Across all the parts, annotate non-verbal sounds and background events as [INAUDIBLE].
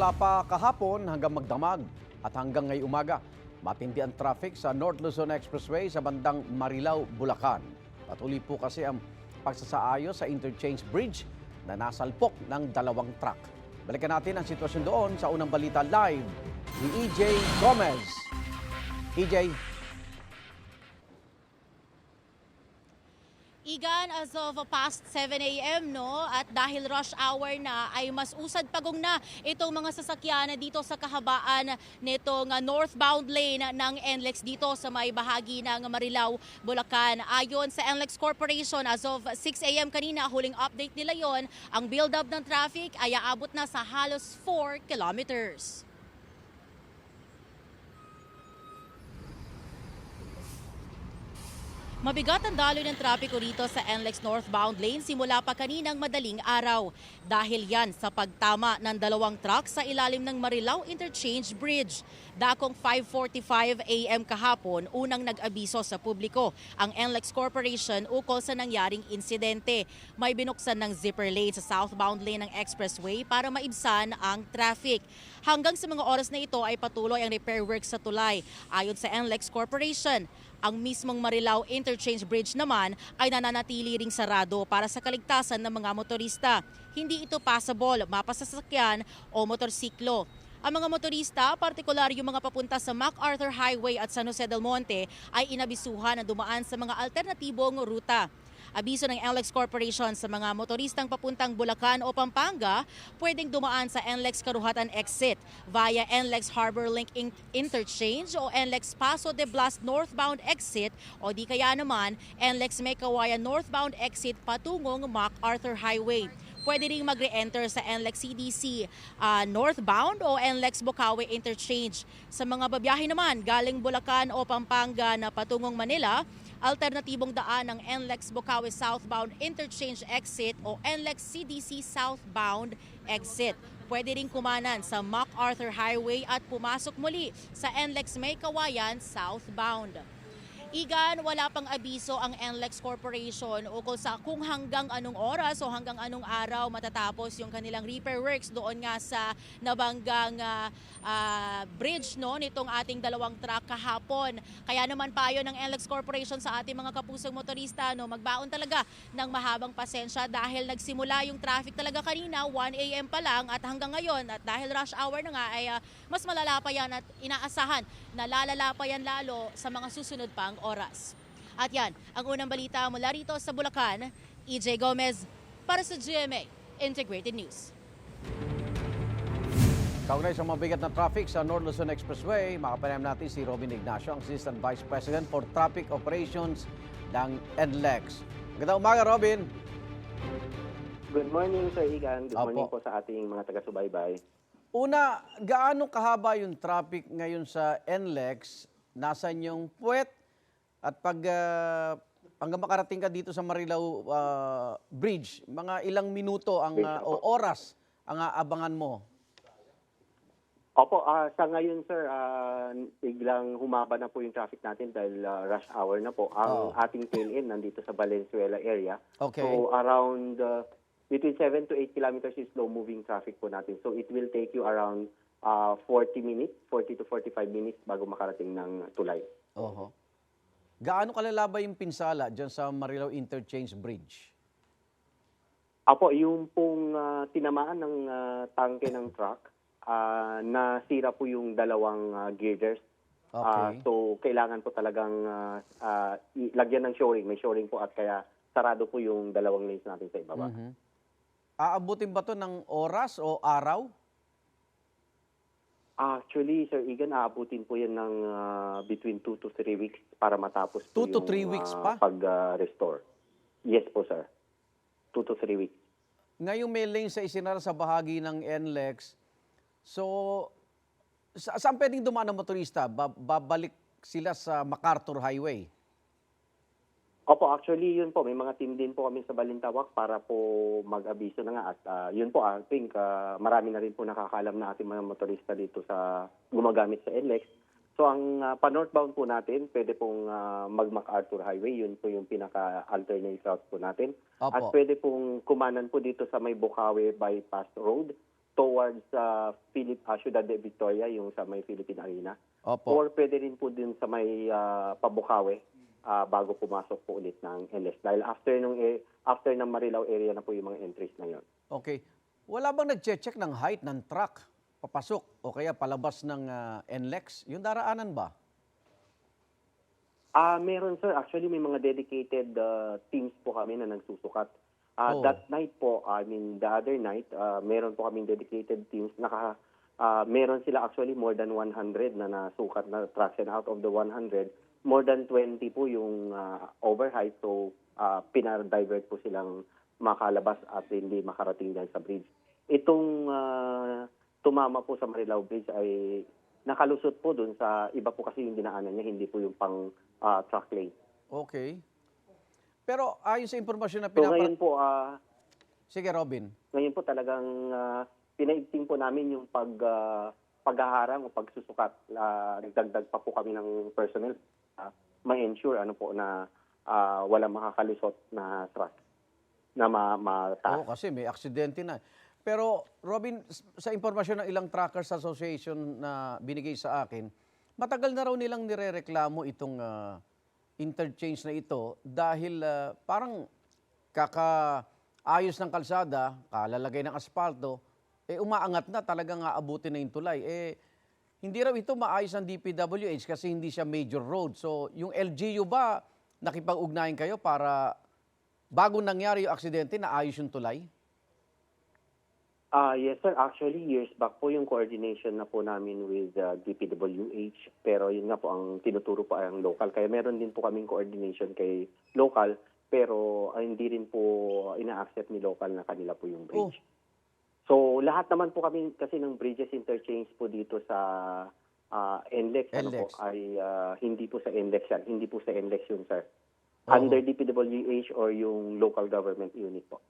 Simula pa kahapon hanggang magdamag at hanggang ngayong umaga, matindi ang traffic sa North Luzon Expressway sa bandang Marilao, Bulacan. Patuloy po kasi ang pagsasaayos sa Interchange Bridge na nasalpok ng dalawang truck. Balikan natin ang sitwasyon doon sa unang balita live ni EJ Gomez. EJ, Igan, as of past 7 a.m. no, at dahil rush hour na ay mas usad pagong na itong mga sasakyan dito sa kahabaan nitong uh, northbound lane ng NLEX dito sa may bahagi ng Marilao, Bulacan. Ayon sa NLEX Corporation, as of 6 a.m. kanina, huling update nila yon, ang build-up ng traffic ay aabot na sa halos 4 kilometers. Mabigat ang daloy ng trapiko rito sa NLEX northbound lane simula pa kaninang madaling araw. Dahil yan sa pagtama ng dalawang truck sa ilalim ng Marilao Interchange Bridge. Dakong 5.45 a.m. kahapon, unang nag-abiso sa publiko ang NLEX Corporation ukol sa nangyaring insidente. May binuksan ng zipper lane sa southbound lane ng expressway para maibsan ang traffic. Hanggang sa mga oras na ito ay patuloy ang repair works sa tulay. Ayon sa NLEX Corporation, ang mismong Marilao Interchange Bridge naman ay nananatili ring sarado para sa kaligtasan ng mga motorista. Hindi ito passable, mapasasakyan o motorsiklo. Ang mga motorista, partikular yung mga papunta sa MacArthur Highway at San Jose del Monte, ay inabisuhan na dumaan sa mga alternatibong ruta. Abiso ng NLEX Corporation sa mga motoristang papuntang Bulacan o Pampanga, pwedeng dumaan sa NLEX Karuhatan Exit via NLEX Harbor Link In- Interchange o NLEX Paso de Blas Northbound Exit o di kaya naman NLEX Mekawayan Northbound Exit patungong MacArthur Highway. Pwede ring mag-re-enter sa NLEX CDC ah, northbound o NLEX Bukawi Interchange. Sa mga babiyahe naman galing Bulacan o Pampanga na patungong Manila, alternatibong daan ng NLEX Bukawi Southbound Interchange Exit o NLEX CDC Southbound Exit. Pwede rin kumanan sa MacArthur Highway at pumasok muli sa NLEX May Kawayan Southbound. Igan, wala pang abiso ang NLEX Corporation ukol sa kung hanggang anong oras o hanggang anong araw matatapos yung kanilang repair works doon nga sa nabanggang ah, ah, bridge no nitong ating dalawang truck kahapon. Kaya naman payo ng NLEX Corporation sa ating mga kapusong motorista no magbaon talaga ng mahabang pasensya dahil nagsimula yung traffic talaga kanina 1 AM pa lang at hanggang ngayon at dahil rush hour na nga ay ah, mas malala pa yan at inaasahan na lalala pa yan lalo sa mga susunod pang oras. At yan, ang unang balita mula rito sa Bulacan, EJ Gomez para sa GMA Integrated News. kaugnay sa mabigat na traffic sa North Luzon Expressway, makapanayam natin si Robin Ignacio, ang Assistant Vice President for Traffic Operations ng NLEX. Magandang umaga, Robin. Good morning, Sir Igan. Good Opo. morning po sa ating mga taga-subaybay. Una, gaano kahaba yung traffic ngayon sa NLEX? Nasaan yung puwet? At pag ah, hanggang makarating ka dito sa Marilao ah, Bridge, mga ilang minuto ang ah, o oras ang aabangan mo? Opo, ah, sa ngayon, sir, ah, biglang humaba na po yung traffic natin dahil ah, rush hour na po. Ang Oo. ating tail end nandito sa Valenzuela area. Okay. So, around ah, between 7 to 8 kilometers is slow-moving traffic po natin. So, it will take you around ah, 40 minutes, 40 to 45 minutes bago makarating ng tulay. Oho. Gaano kalala ba yung pinsala dyan sa Marilao Interchange Bridge? Apo, yung pong ah, tinamaan ng ah, tangke ng [LAUGHS] truck, ah, nasira po yung dalawang ah, girders. Okay. so, kailangan po talagang ah, i- lagyan ng shoring. May shoring po at kaya sarado po yung dalawang lanes natin sa ibaba. Mhm. Aabutin ba to ng oras o araw? Actually, Sir Igan, aabutin po yan ng ah, between 2 to 3 weeks para matapos po Two to yung three weeks ah, pa? pag-restore. yes po, sir. 2 to 3 weeks. Ngayong may lane sa isinara sa bahagi ng NLEX, so sa saan pwedeng dumaan ng motorista? Ba- babalik sila sa MacArthur Highway. Opo, actually, yun po. May mga team din po kami sa Balintawak para po mag-abiso na nga. At ah, yun po, I think ah, marami na rin po nakakalam na ating mga motorista dito sa gumagamit sa NLEX. So, ang ah, pa-northbound po natin, pwede pong ah, mag-MacArthur Highway. Yun po yung pinaka-alternate route po natin. At Opo. pwede pong kumanan po dito sa may Bukawi Bypass Road towards uh, Philip, uh, Ciudad de Victoria, yung sa may Philippine Arena. Opo. Or pwede rin po din sa may uh, Pabukawe ah, bago pumasok po ulit ng LS. Dahil after nung eh, after ng Marilao area na po yung mga entries na yon. Okay. Wala bang nagche-check ng height ng truck papasok o kaya palabas ng ah, NLEX? Yung daraanan ba? Ah, meron sir. Actually, may mga dedicated uh, teams po kami na nagsusukat. Ah, Oh. That night po, I mean, the other night, ah, meron po kaming dedicated teams. Naka, ah, meron sila actually more than 100 na nasukat na trucks. And out of the 100, more than 20 po yung ah, overheight. So, uh, pinadivert po silang makalabas at hindi makarating dyan sa bridge. Itong ah, tumama po sa Marilao Bridge ay nakalusot po dun sa iba po kasi yung dinaanan niya, hindi po yung pang ah, truck lane. Okay. Pero ayon sa impormasyon na So ngayon po, ah, Sige, Robin. ngayon po talagang uh, pinaigting po namin yung pag ah, paghaharang o pagsusukat. Uh, nagdagdag pa po kami ng personnel uh, ma-ensure ano po na ah, wala makakalusot na truck na ma mataas. Oo, kasi may aksidente na. Pero Robin, sa impormasyon ng ilang Truckers Association na binigay sa akin, matagal na raw nilang nirereklamo itong ah, interchange na ito dahil ah, parang kakaayos ng kalsada, kalalagay ng asfalto, eh umaangat na talagang aabutin na yung tulay. Eh, hindi raw ito maayos ng DPWH kasi hindi siya major road. So, yung LGU ba, nakipag-ugnayan kayo para bago nangyari yung aksidente, naayos yung tulay? Ah, yes sir, actually years back po yung coordination na po namin with uh, DPWH pero yun nga po ang tinuturo po ay ang local kaya meron din po kaming coordination kay local pero ah, hindi rin po ina-accept ni local na kanila po yung bridge. So lahat naman po kami kasi ng bridges interchange po dito sa ah, NLEX, ano po NLEX. ay ah, hindi po sa NLEX yan, hindi po sa NLEX yun sir. Oo. Under DPWH or yung local government unit po.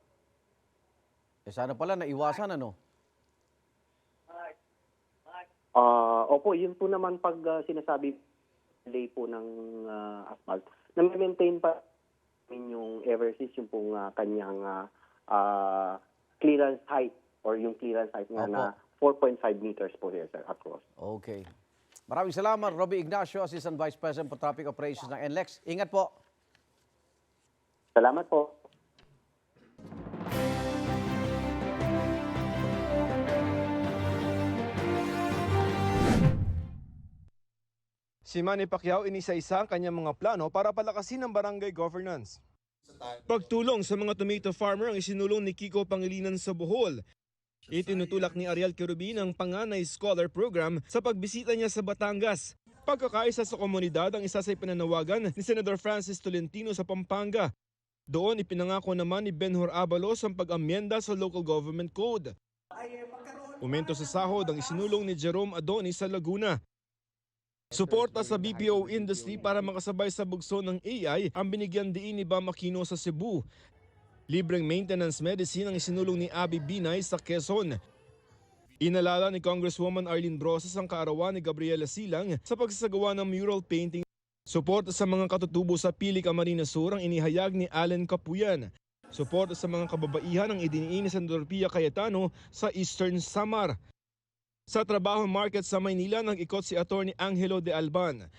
Eh sana pala naiwasan ano? Ah, opo, yun po naman pag ah, sinasabi lay po ng ah, asphalt. Na-maintain pa namin yung ever since yung pong ah, kanyang ah, ah, clearance height or yung clearance height nga na 4.5 meters po here, sir, across. Okay. Maraming salamat, Robbie Ignacio, Assistant Vice President for Traffic Operations ng NLEX. Ingat po. Salamat po. Si Manny Pacquiao inisa-isa ang kanyang mga plano para palakasin ang barangay governance. Pagtulong sa mga tomato farmer ang isinulong ni Kiko Pangilinan sa Bohol. Itinutulak ni Ariel Querubin ang Panganay Scholar Program sa pagbisita niya sa Batangas. Pagkakaisa sa komunidad ang isa sa ipinanawagan ni Senator Francis Tolentino sa Pampanga. Doon ipinangako naman ni Benhur Abalos ang pag-amyenda sa Local Government Code. Umento sa sahod ang isinulong ni Jerome Adonis sa Laguna. Suporta sa BPO industry para makasabay sa bugso ng AI ang binigyan diin ni Bam Aquino sa Cebu. Libreng maintenance medicine ang isinulong ni Abby Binay sa Quezon. Inalala ni Congresswoman Arlene Brosas ang kaarawan ni Gabriela Silang sa pagsasagawa ng mural painting. Suporta sa mga katutubo sa Pili Camarines Sur ang inihayag ni Allen Capuyan. Suporta sa mga kababaihan ang idiniin ni Senador Pia Cayetano sa Eastern Samar. Sa trabaho market sa Maynila, nag-ikot si Attorney Angelo de Alban.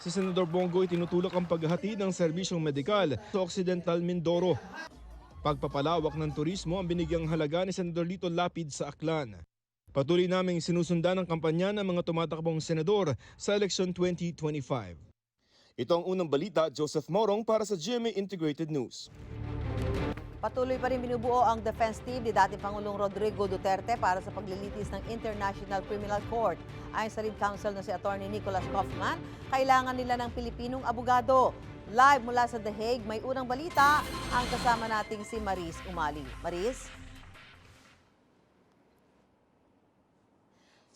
Si Senador Bongo itinutulak ang paghahatid ng serbisyong medikal sa Occidental Mindoro. Pagpapalawak ng turismo ang binigyang halaga ni Senador Lito Lapid sa Aklan. Patuloy naming sinusundan ang kampanya ng mga tumatakbong senador sa eleksyon 2025. Ito ang unang balita, Joseph Morong para sa GMA Integrated News. Patuloy pa rin binubuo ang defense team ni dating Pangulong Rodrigo Duterte para sa paglilitis ng International Criminal Court. Ayon sa lead counsel na si Attorney Nicholas Kaufman, kailangan nila ng Pilipinong abogado. Live mula sa The Hague, may unang balita ang kasama nating si Maris Umali. Maris?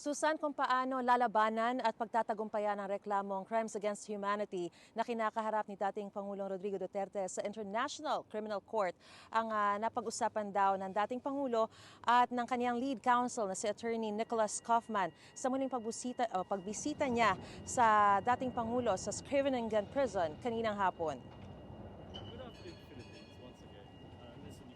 Susan, kung paano lalabanan at pagtatagumpayan ang crimes against humanity na kinakaharap ni dating Pangulong Rodrigo Duterte sa International Criminal Court ang ah, napag-usapan daw ng dating Pangulo at ng kanyang lead counsel na si Attorney Nicholas Kaufman sa muling pagbusita, o pagbisita niya sa dating Pangulo sa Scriveningen Prison kaninang hapon.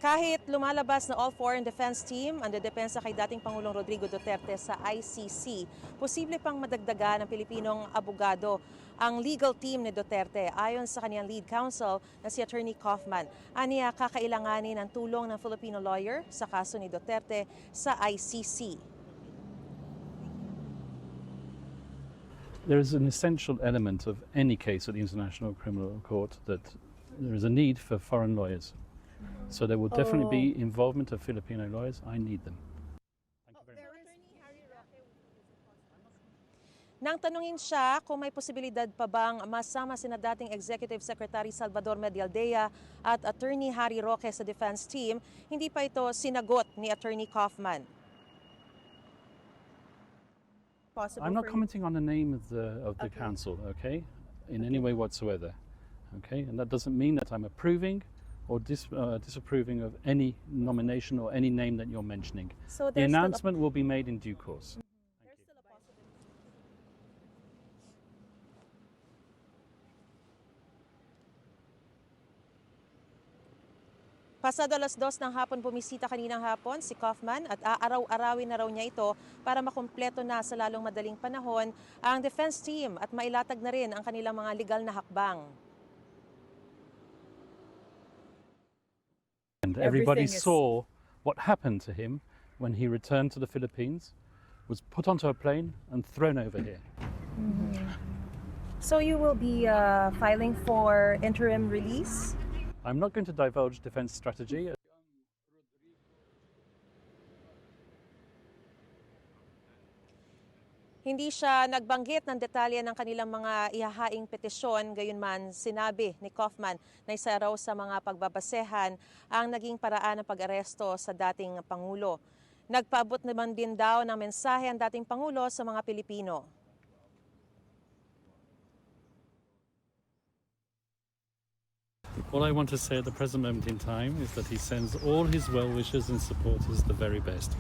Kahit lumalabas na all foreign defense team ang dedepensa kay dating Pangulong Rodrigo Duterte sa ICC, posible pang madagdagan ng Pilipinong abogado ang legal team ni Duterte ayon sa kanyang lead counsel na si Attorney Kaufman. Aniya kakailanganin ng tulong ng Filipino lawyer sa kaso ni Duterte sa ICC. There is an essential element of any case at the International Criminal Court that there is a need for foreign lawyers. So there will definitely be oh. involvement of Filipino lawyers. I need them. Thank you very much. Nang tanungin siya kung may posibilidad pa bang masama sina dating Executive Secretary Salvador Medialdea at Attorney Harry Roque sa defense team, hindi pa ito sinagot ni Attorney Kaufman. I'm not commenting on the name of the of the council, okay, in any way whatsoever, okay, and that doesn't mean that I'm approving or dis, uh, disapproving of any nomination or any name that you're mentioning. So The announcement will be made in due course. Pasado alas dos ng hapon bumisita kaninang hapon si Kaufman at aaraw-arawin na raw niya ito para makumpleto na sa lalong madaling panahon ang defense team at mailatag na rin ang kanilang mga legal na hakbang. And everybody saw what happened to him when he returned to the Philippines, was put onto a plane and thrown over here. So you will be uh, filing for interim release? I'm not going to divulge defense strategy. Hindi siya nagbanggit ng detalye ng kanilang mga ihahaing petisyon, gayunman sinabi ni Kaufman na isa raw sa mga pagbabasehan ang naging paraan ng pag-aresto sa dating Pangulo. Nagpaabot naman din daw ng mensahe ang dating Pangulo sa mga Pilipino. All I want to say at the present moment in time is that he sends all his well wishers and supporters the very best.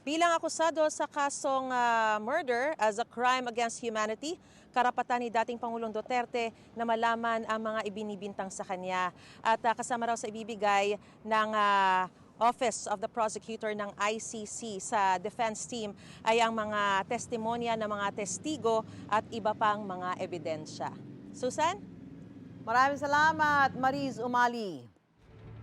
Bilang akusado sa kasong ah, murder as a crime against humanity, karapatan ni dating Pangulong Duterte na malaman ang mga ibinibintang sa kanya. At ah, kasama raw sa ibibigay ng ah, Office of the Prosecutor ng ICC sa defense team ay ang mga testimonya ng mga testigo at iba pang mga ebidensya. Susan? Maraming salamat, Mariz Umali.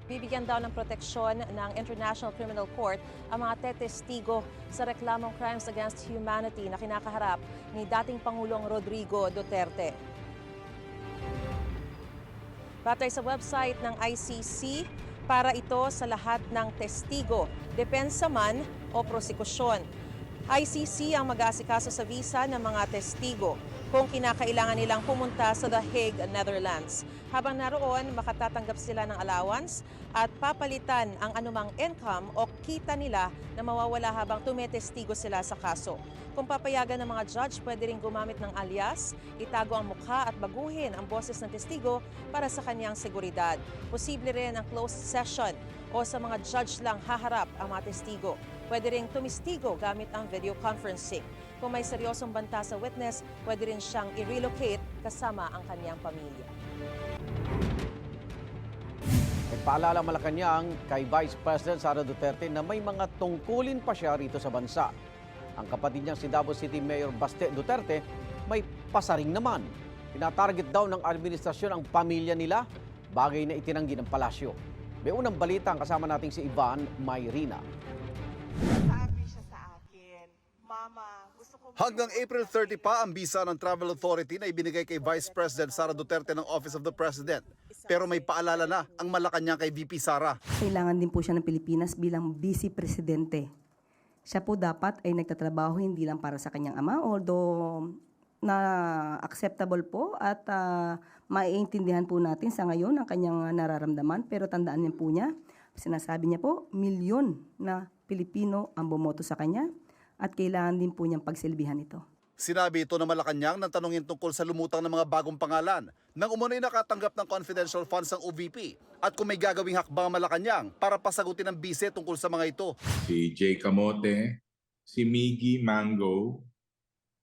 Bibigyan daw ng proteksyon ng International Criminal Court ang mga tetestigo sa reklamong crimes against humanity na kinakaharap ni dating Pangulong Rodrigo Duterte. Batay sa website ng ICC, para ito sa lahat ng testigo, depensa man o prosekusyon. ICC ang mag-aasikaso sa visa ng mga testigo kung kinakailangan nilang pumunta sa The Hague, Netherlands. Habang naroon, makatatanggap sila ng allowance at papalitan ang anumang income o kita nila na mawawala habang tumetestigo sila sa kaso. Kung papayagan ng mga judge, pwede rin gumamit ng alias, itago ang mukha at baguhin ang boses ng testigo para sa kanyang seguridad. Posible rin ang closed session o sa mga judge lang haharap ang mga testigo. Pwede ring tumistigo gamit ang video conferencing. Kung may seryosong banta sa witness, pwede rin siyang i-relocate kasama ang kanyang pamilya. Nagpaalala Malacanang kay Vice President Sara Duterte na may mga tungkulin pa siya rito sa bansa. Ang kapatid niyang si Davao City Mayor Baste Duterte may pasaring naman. Tinatarget daw ng administrasyon ang pamilya nila, bagay na itinanggi ng palasyo. May unang balita ang kasama nating si Ivan Mayrina. Sabi siya sa akin, Mama. Hanggang April 30 pa ang bisa ng Travel Authority na ibinigay kay Vice President Sara Duterte ng Office of the President. Pero may paalala na ang Malacanang kay VP Sara. Kailangan din po siya ng Pilipinas bilang vice presidente. Siya po dapat ay nagtatrabaho hindi lang para sa kanyang ama, although na acceptable po at ah, maiintindihan po natin sa ngayon ang kanyang nararamdaman. Pero tandaan niyo po niya, sinasabi niya po, milyon na Pilipino ang bumoto sa kanya at kailangan din po niyang pagsilbihan ito. Sinabi ito ng Malacanang nang tanungin tungkol sa lumutang ng mga bagong pangalan nang umunoy nakatanggap ng confidential funds ng OVP at kung may gagawing hakbang ang Malacanang para pasagutin ang bise tungkol sa mga ito. si Jay Camote, si Miggy Mango,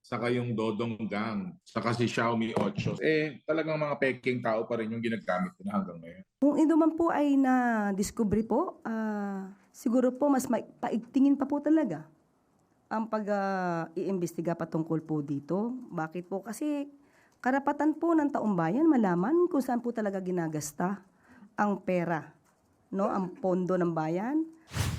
saka yung Dodong Gang, saka si Xiaomi 8. Eh, talagang mga peking tao pa rin yung ginagamit ko na hanggang ngayon. Kung ito man po ay na-discovery po, ah, siguro po mas mai- paigtingin pa po talaga ang pag-iimbestiga patungkol po dito. Bakit po? Kasi karapatan po ng taong bayan malaman kung saan po talaga ginagasta ang pera, no? ang pondo ng bayan.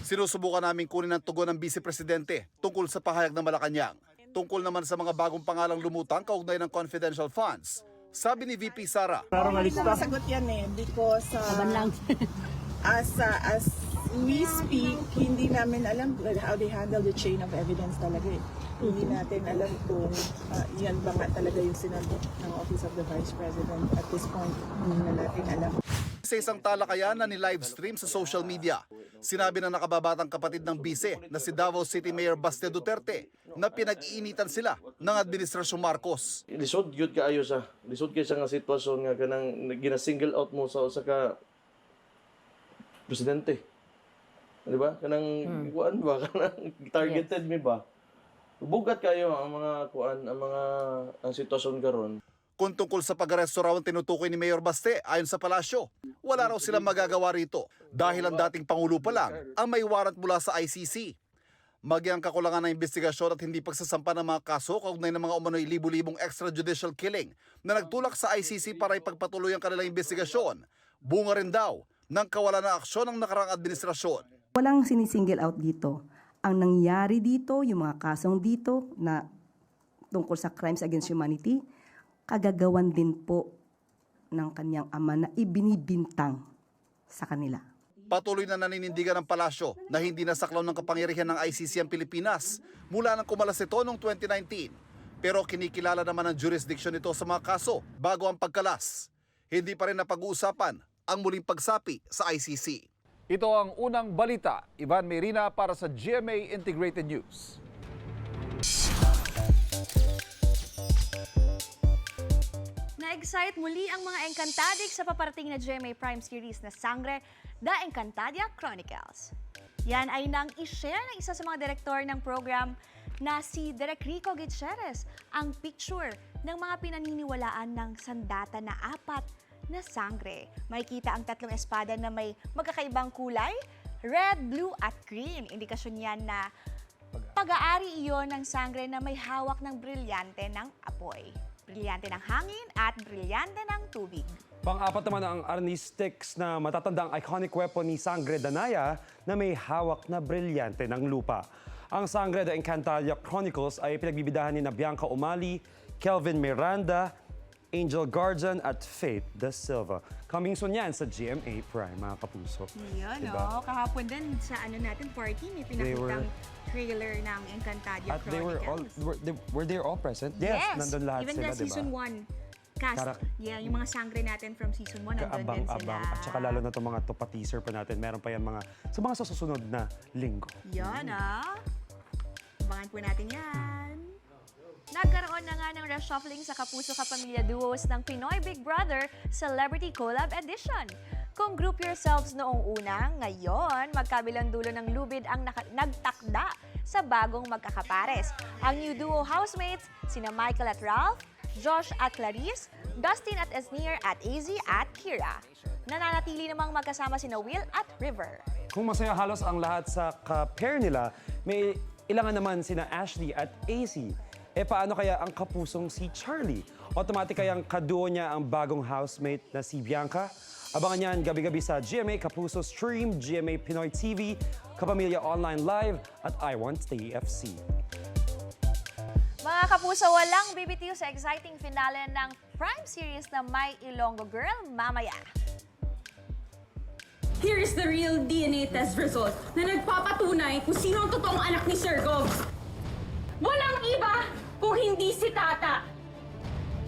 Sinusubukan namin kunin ang tugon ng Vice Presidente tungkol sa pahayag ng Malacanang. Tungkol naman sa mga bagong pangalang lumutang kaugnay ng confidential funds. Sabi ni VP Sara, Hindi ko masagot yan eh because [LAUGHS] uh, as uh, as we speak, hindi namin alam how they handle the chain of evidence talaga eh. Hindi natin alam kung uh, yan ba nga talaga yung sinagot ng Office of the Vice President at this point. Hindi na natin alam. sa isang talakayan na ni-livestream sa social media. Sinabi ng nakababatang kapatid ng Vice na si Davao City Mayor Baste Duterte na pinag-iinitan sila ng Administrasyong Marcos. lisod gyud kaayo sa lisod kay sa nga sitwasyon nga kanang gina-single out mo sa usa ka presidente. Di ba? Kanang kuan ba [LAUGHS] kanang targeted mi ba? Bugat kayo ang mga kuan ang mga ang sitwasyon karon. Kung tungkol sa pag-aresto raw ang tinutukoy ni Mayor Baste ayon sa palasyo, wala raw silang magagawa rito dahil ang dating Pangulo pa lang ang may warrant mula sa ICC. Magyang kakulangan ng investigasyon at hindi pagsasampa ng mga kaso kaugnay ng mga umano'y libu-libong extrajudicial killing na nagtulak sa ICC para ipagpatuloy ang kanilang investigasyon. Bunga rin daw ng kawalan ng aksyon ng nakarang administrasyon. Walang sinisingle out dito. Ang nangyari dito, yung mga kasong dito na tungkol sa crimes against humanity, kagagawan din po ng kanyang ama na ibinibintang sa kanila. Patuloy na naninindigan ng palasyo na hindi nasaklaw ng kapangyarihan ng ICC ang Pilipinas mula nang kumalas ito noong 2019. Pero kinikilala naman ang jurisdiction nito sa mga kaso bago ang pagkalas. Hindi pa rin napag-uusapan ang muling pagsapi sa ICC. Ito ang unang balita. Ivan Merina para sa GMA Integrated News. Na-excite muli ang mga Encantadik sa paparating na GMA Prime series na Sangre, The Encantadia Chronicles. Yan ay nang i-share ng isa sa mga direktor ng program na si Direk Rico Gutierrez ang picture ng mga pinaniniwalaan ng sandata na apat na sangre. Makikita ang tatlong espada na may magkakaibang kulay, red, blue at green. Indikasyon yan na pag-aari iyon ng sangre na may hawak ng brilyante ng apoy. Brilyante ng hangin at brilyante ng tubig. Pang-apat naman ang Arnis Sticks na matatandang iconic weapon ni Sangre Danaya na may hawak na brilyante ng lupa. Ang Sangre de Encantadia Chronicles ay pinagbibidahan ni na Bianca Umali, Kelvin Miranda, Angel Guardian at Faith Da Silva. Coming soon yan sa GMA Prime, mga kapuso. Yun, Diba? no? Kahapon din sa ano natin party, may They pinakitang were- trailer ng Encantadia At they were all, Chronicles. were they, were they all present? Yes, nandun lahat Even sila, the di ba? season 1 cast. Karak- yeah, yung mga sangre natin from season 1, nandun din sila. Kaabang-abang. At saka lalo na itong mga tupa teaser pa natin. Meron pa yan mga, sa mga susunod na linggo. Yan, ah. Abangan po natin yan. Nagkaroon na nga ng reshuffling sa Kapuso Kapamilya Duos ng Pinoy Big Brother Celebrity Collab Edition. Kung group yourselves noong una, ngayon magkabilang dulo ng lubid ang nagtakda sa bagong magkakapares. Ang new duo housemates, sina Michael at Ralph, Josh at Clarice, Dustin at Esnir at AZ at Kira. Nananatili namang magkasama sina Will at River. Kung masaya halos ang lahat sa ka-pair nila, may ilangan naman sina Ashley at AC. E paano kaya ang kapusong si Charlie? Automatic kayang kaduo niya ang bagong housemate na si Bianca? Abangan niyan gabi-gabi sa GMA Kapuso Stream, GMA Pinoy TV, Kapamilya Online Live at I Want TFC. Mga kapuso, walang bibitiw sa exciting finale ng Prime Series na My Ilonggo Girl mamaya. Here is the real DNA test result na nagpapatunay kung sino ang totoong anak ni Sir Gogs. Walang iba kung hindi si Tata.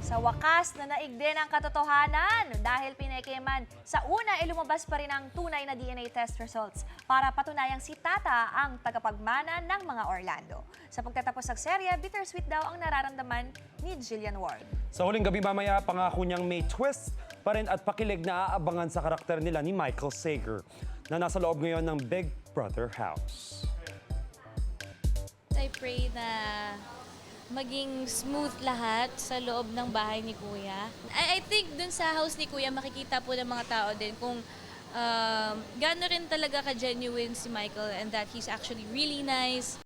Sa wakas na naig din ang katotohanan dahil pinikiman sa una ay lumabas pa rin ang tunay na DNA test results para patunayang si Tata ang tagapagmana ng mga Orlando. Sa pagtatapos ng serye, bittersweet daw ang nararamdaman ni Jillian Ward. Sa huling gabi mamaya, pangako niyang may twist pa rin at pakilig na aabangan sa karakter nila ni Michael Sager na nasa loob ngayon ng Big Brother house. I pray na maging smooth lahat sa loob ng bahay ni Kuya. I, I think dun sa house ni Kuya, makikita po ng mga tao din kung um, gaano rin talaga ka-genuine si Michael and that he's actually really nice.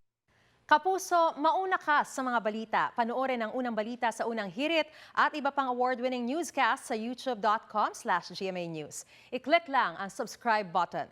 Kapuso, mauna ka sa mga balita. Panoorin ang unang balita sa unang hirit at iba pang award-winning newscast sa youtube.com slash GMA. I-click lang ang subscribe button.